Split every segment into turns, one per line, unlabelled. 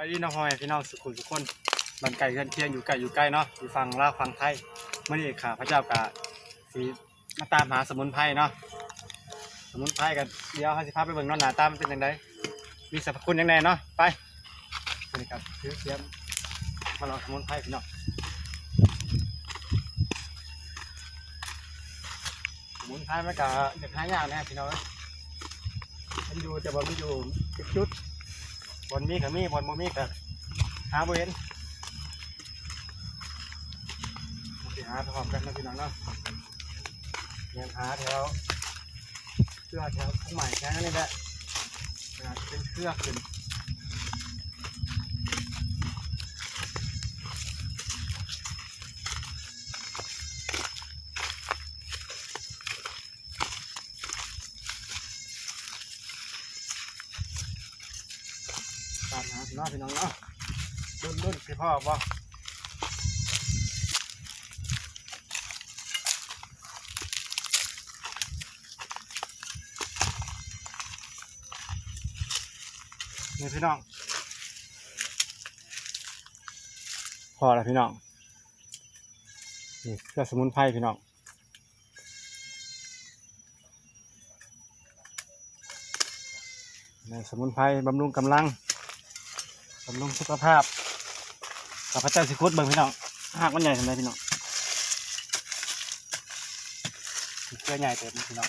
ไปดีน้องหอยพี่น้องสุขุมทุกคนบ้านไก่เพื่อนเคียงอยู่ไก่อยู่ใกล้เนาะอยู่ฝั่งลาวฝั่งไทยเมื่อนี้ขาพระเจ้ากะสีมาตามหาสมุนไพรเนาะสมุนไพรกันเดี๋ยวเขาสิพาไปเบิ่งเนาะหน้าตามันเป็นยังไงมีสรรพคุณยังไงเนาะไปนี่ครับถือเสียมมาลองสมุนไพรพี่น้องสมุนไพรมันก็อยากหายากแน่พี่น้องมันอยู่แต่ว่ามันอยู่จุดจุด บนมีกับมีบนบ่มีกับหาบ่เห็นมาสิหาพร้อมกันนะพี่น้องเนาะเรียนหาแถวเครือแถวข้างใหม่แค่นี้แหละอาจจะเป็นเครือขึ้น ตามหาพี่น้องพี่น้องเนาะรุ่นรุ่นพี่พ่อบ่นี่พี่น้อง พอแล้วพี่น้อง นี่เครื่องสมุนไพรพี่น้องนี่สมุนไพรบำรุงกำลังำรุงสุขภาพกับพเจ้าสิคุดเบิ่งพี่น้องหากมันใหญ่ทำไมพี่น้องเกลือใหญ่เต็มพี่น้อง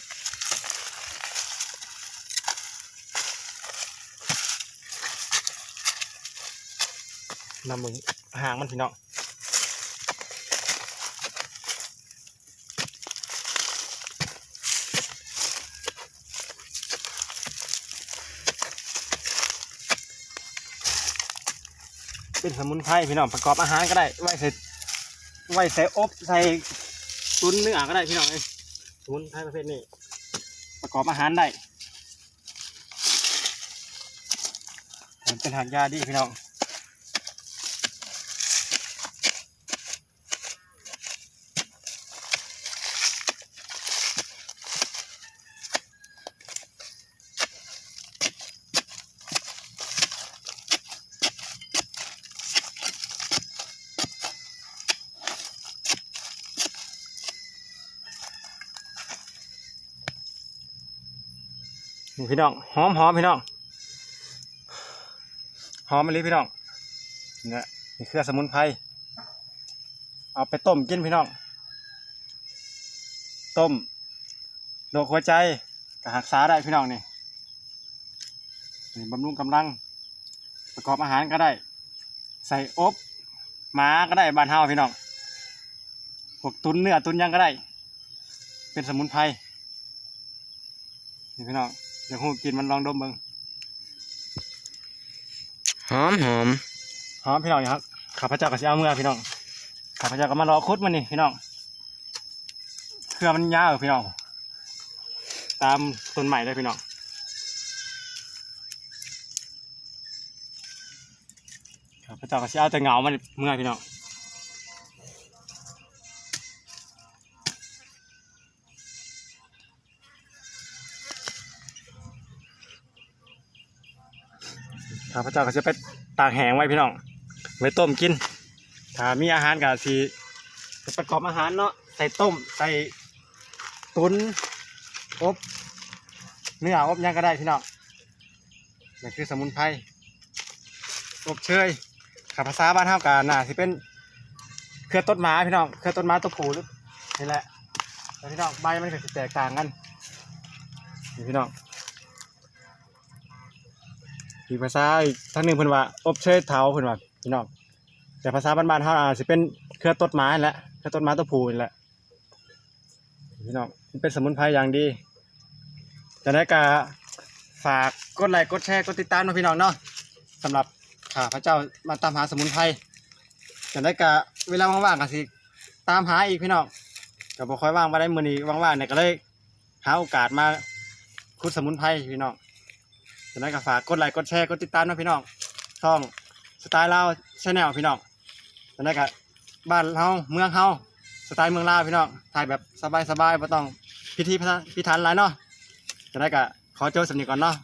นำมือหางมันพี่น้อง เป็นสมุนไพรพี่น้องประกอบอาหารก็ได้ ไว้ใส่ไว้ใส่อบใส่ตุนเนื้อก็ได้พี่น้องเอ้ยสมุนไพรประเภทนี้ ประกอบอาหารได้เป็นหางยาดีพี่น้อง นี่พี่น้องหอมหอมพี่น้องหอมมาเลยพี่น้องเนี่ยนี่คือสมุนไพรเอาไปต้มกินพี่น้อง ต้มโรคหัวใจกหักษาได้พี่น้องนี่นี่บำรุงกำลัง ประกอบอาหารก็ได้ ใส่อบหมาก็ได้บ้านเฮาพี่น้องพวกตุนเนื้อตุนยังก็ได้ เป็นสมุนไพรนี่พี่น้อง เดี๋ยวหูกินมันลองดมเบิ่ง
หอมหอม
หอมพี่น้องครับข้าพเจ้าก็สิเอาเมื่อพี่น้องข้าพเจ้าก็มารอคุดมันนี่พี่น้องเครือมันยาวพี่น้องตามต้นใหม่เลยพี่น้องข้าพเจ้าก็สิเอาแต่เหงามันเมื่อพี่น้อง ข้าพเจ้าก็จะไปตากแห้งไว้พี่น้องไว้ต้มกิน ถ้ามีอาหารก็สิประกอบอาหารเนาะใส่ต้มใส่ตุนอบเนื้ออบยังก็ได้พี่น้องนี่คือสมุนไพรอบเชยขับภาษาบ้านเฮากันน่ะสิเป็นเครือต้นไม้พี่น้องเครือต้นไม้ตัวผูหรือนี่แหละแต่พี่น้องใบมันก็สิแตกต่างกันนี่พี่น้อง อีกภาษาอีกทางหนึ่งเพิ่นว่าอบเชยเถาเพิ่นว่าพี่น้องแต่ภาษาบ้านๆเฮาอาจสิเป็นเครือต้นไม้แหละเครือต้นไม้ตัวผูนี่แหละพี่น้องเป็นสมุนไพรอย่างดีจากนั้นก็ฝากกดไลค์กดแชร์กดติดตามนาะพี่น้องเนาะสำหรับข้าพระเจ้ามาตามหาสมุนไพรจากนั้นก็เวลาว่างๆก็สิตามหาอีกพี่น้องก็บ่ค่อยว่างมาได้มื้อนี้ว่างๆเนี่ยก็เลยหาโอกาสมาขุดสมุนไพรพี่น้อง จะนั้นก็ฝากกดไลค์กดแชร์กดติดตามนาะพี่น้องช่องสไตล์ลาวชาแนลพี่น้องจะนั้นก็บ้านเฮาเมืองเฮาสไตล์เมืองลาวพี่น้องถ่ายแบบสบายๆไม่ต้องพิธีพิธันหลายเนาะจะนั้นก็ขอโจสำนีก่อนเนาะ